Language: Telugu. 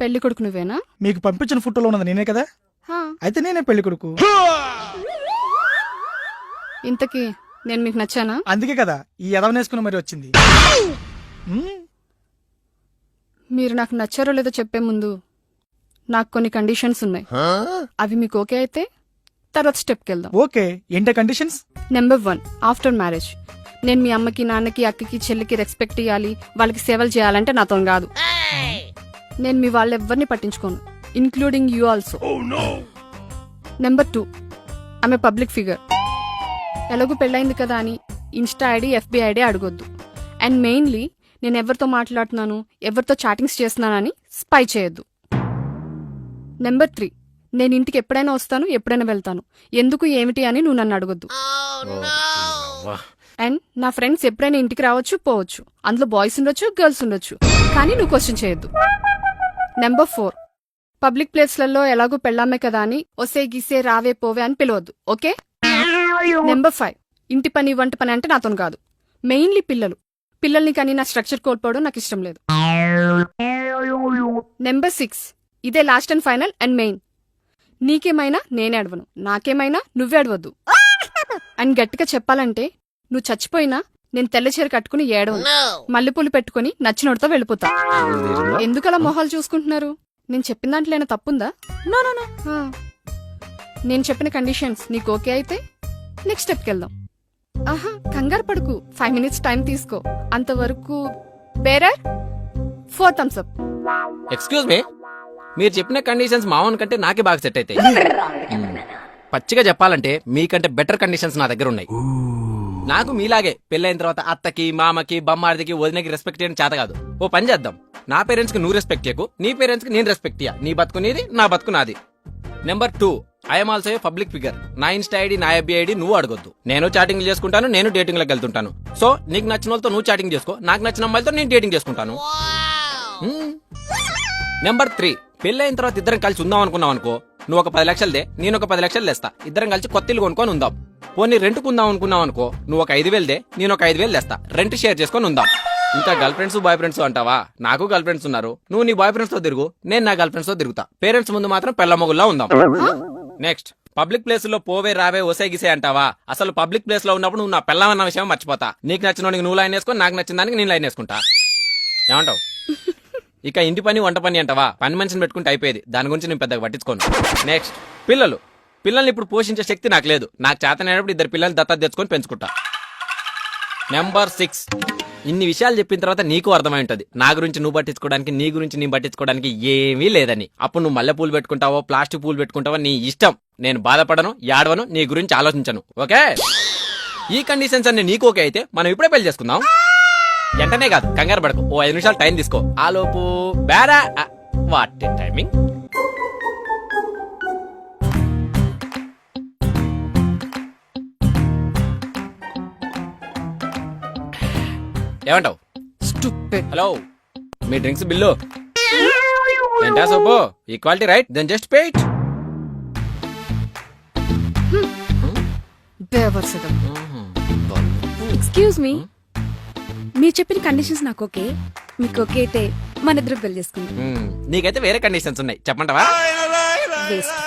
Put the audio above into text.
పెళ్ళి కొడుకు నువ్వేనా? మీకు పంపించిన ఫోటోలో ఉన్నది నేనే కదా? హా, అయితే నేనే పెళ్ళి కొడుకు. ఇంతకీ నేను మీకు నచ్చానా? అందుకే కదా ఈ ఎదవనేసుకుని మరి వచ్చింది. మ్మ్. మీరు నాకు నచ్చారో లేదో చెప్పే ముందు నాకు కొన్ని కండిషన్స్ ఉన్నాయి. అవి మీకు ఓకే అయితే తర్వాత స్టెప్కి వెళ్దాం. ఓకే. ఏంటే conditions? Number one after marriage. నేను మీ అమ్మకి నాన్నకి అక్కకి చెల్లికి రెస్పెక్ట్ ఇవ్వాలి వాళ్ళకి సేవలు చేయాలంటే నాతో కాదు. నేను మీ వాళ్ళెవ్వరిని పట్టించుకోను including you also number two ఆమె పబ్లిక్ ఫిగర్ ఎలాగూ పెళ్ళైంది కదా అని ఇన్స్టా ఐడి ఎఫ్బి ఐడి అడగొద్దు. అండ్ మెయిన్లీ నేను ఎవరితో మాట్లాడుతున్నాను ఎవరితో చాటింగ్స్ చేస్తున్నానని స్పై చేయొద్దు. నెంబర్ త్రీ నేను ఇంటికి ఎప్పుడైనా వస్తాను ఎప్పుడైనా వెళ్తాను. ఎందుకు ఏమిటి అని నువ్వు నన్ను అడగొద్దు. అండ్ నా ఫ్రెండ్స్ ఎప్పుడైనా ఇంటికి రావచ్చు పోవచ్చు. అందులో బాయ్స్ ఉండొచ్చు గర్ల్స్ ఉండొచ్చు. కానీ నువ్వు క్వశ్చన్ చేయొద్దు. నెంబర్ ఫోర్ పబ్లిక్ ప్లేస్లలో ఎలాగో పెళ్ళామే కదా అని ఒసే గిసే రావే పోవే అని పిలవద్దు ఓకే? నెంబర్ ఫైవ్ ఇంటి పని వంట పని అంటే నాతో కాదు. మెయిన్లీ పిల్లలు. పిల్లల్ని కానీ నా స్ట్రక్చర్ కోల్పోవడం నాకు ఇష్టం లేదు. నెంబర్ సిక్స్ ఇదే last and final and main నీకేమైనా నేనే అడవను. నాకేమైనా నువ్వే అడవద్దు. అండ్ గట్టిగా చెప్పాలంటే నువ్వు చచ్చిపోయినా నేను తెల్ల చీర కట్టుకుని ఏడవను. మల్లెపూలు పెట్టుకుని నచ్చినోడితో వెళ్ళిపోతా. ఎందుకలా మొహాలు చూసుకుంటున్నారు? నేను చెప్పిన దాంట్లో ఏమైనా తప్పుందా నో నో నో నేను చెప్పిన కండిషన్స్ నీకు ఓకే అయితే నెక్స్ట్ స్టెప్కి వెళ్దాం. ఆహా కంగారు పడుకు. ఫైవ్ మినిట్స్ టైం తీసుకో. అంతవరకు bearer four thumbs up. Excuse me. మీరు చెప్పిన కండిషన్స్ మామూలు కంటే నాకే బాగా సెట్ అవుతాయి. పచ్చిగా చెప్పాలంటే మీకంటే బెటర్ కండిషన్స్ నా దగ్గర ఉన్నాయి. నాకు మీలాగే పెళ్ళైన తర్వాత అత్తకి మామకి బమ్మాడికి వదినకి రెస్పెక్ట్ చేయడం చేత కాదు. ఓ పని చేద్దాం. నా పేరెంట్స్కి నువ్వు రెస్పెక్ట్ చేయకు నీ పేరెంట్స్కి నేను రెస్పెక్ట్ ఇయ్య. నీ బతుకు నీది నా బతుకు నాది. Number two I'm also a public figure నా ఇన్స్టా ఐడి నా ఎఫ్బి ఐడి నువ్వు అడగొద్దు. నేను చాటింగ్ చేసుకుంటాను నేను డేటింగ్లోకి వెళ్తుంటాను. సో నీకు నచ్చిన వాళ్ళతో నువ్వు చాటింగ్ చేసుకో నాకు నచ్చిన అమ్మాయిలతో నేను డేటింగ్ చేసుకుంటాను. నెంబర్ త్రీ పెళ్ళైన తర్వాత ఇద్దరం కలిసి ఉందాం అనుకున్నాం అనుకో నువ్వు ఒక పది లక్షలదే నేను ఒక పది లక్షలు తెస్తా. ఇద్దరం కలిసి కొత్త ఇల్లు కొనుక్కొని ఉందాం. పోనీ రెంట్ కుందాం అనుకున్నావు అనుకో నువ్వు ఒక ఐదు వేలుదే నేను ఒక ఐదు వేలు తెస్తా. రెంట్ షేర్ చేసుకొని ఉందాం. ఇంకా గర్ల్ ఫ్రెండ్స్ బాయ్ ఫ్రెండ్స్ అంటావా? నాకు గర్ల్ ఫ్రెండ్స్ ఉన్నారు. నువ్వు నీ బాయ్ ఫ్రెండ్స్తో తిరుగు నేను నా గర్ల్ ఫ్రెండ్స్తో తిరుగుతా. పేరెంట్స్ ముందు మాత్రం పెళ్ళ మొగుల్లా ఉందాం. నెక్స్ట్ పబ్లిక్ ప్లేస్లో పోవే రావే ఒసే గిసే అంటావా? అసలు పబ్లిక్ ప్లేస్లో ఉన్నప్పుడు నువ్వు నా పెళ్ళమన్న విషయం మర్చిపోతా? నీకు నచ్చిన నువ్వు లైన్ వేసుకో నాకు నచ్చిన దానికి నేను లైన్ వేసుకుంటా. ఏమంటావు? ఇక ఇంటి పని వంట పని అంటావా? పని మనిషిని పెట్టుకుంటే అయిపోయేది. దాని గురించి నేను పెద్దగా పట్టించుకోను. నెక్స్ట్ పిల్లలు. పిల్లల్ని ఇప్పుడు పోషించే శక్తి నాకు లేదు. నాకు చేతనైనప్పుడు ఇద్దరు పిల్లల్ని దత్తా తెచ్చుకొని పెంచుకుంటా. నెంబర్ సిక్స్ ఇన్ని విషయాలు చెప్పిన తర్వాత నీకు అర్థమై ఉంటుంది. నా గురించి నువ్వు పట్టించుకోవడానికి నీ గురించి నేను పట్టించుకోవడానికి ఏమీ లేదని. అప్పుడు నువ్వు మల్లె పూలు పెట్టుకుంటావో ప్లాస్టిక్ పూలు పెట్టుకుంటావో నీ ఇష్టం. నేను బాధపడను యాడవను నీ గురించి ఆలోచించను. ఓకే? ఈ కండిషన్స్ అన్ని నీకు ఓకే అయితే మనం ఇప్పుడే పెళ్ళి చేసుకుందాం. వెంటనే కాదు కంగారు పడకు. ఓ ఐదు నిమిషాలు టైం తీసుకో. ఆలోపు. బేరా. What timing? ఏమంటావు? స్టూపిడ్ హలో మీ డ్రింక్స్ బిల్లు. ఏంటా సోపు? Equality right then just pay it బేవర్సదం. Excuse me మీరు చెప్పిన కండిషన్స్ నాకు ఓకే. మీకు ఓకే అయితే మన ఇద్దరు పెళ్ళి చేసుకుందాం. నీకైతే వేరే కండిషన్స్ ఉన్నాయి. చెప్పంటావా వేస్ట్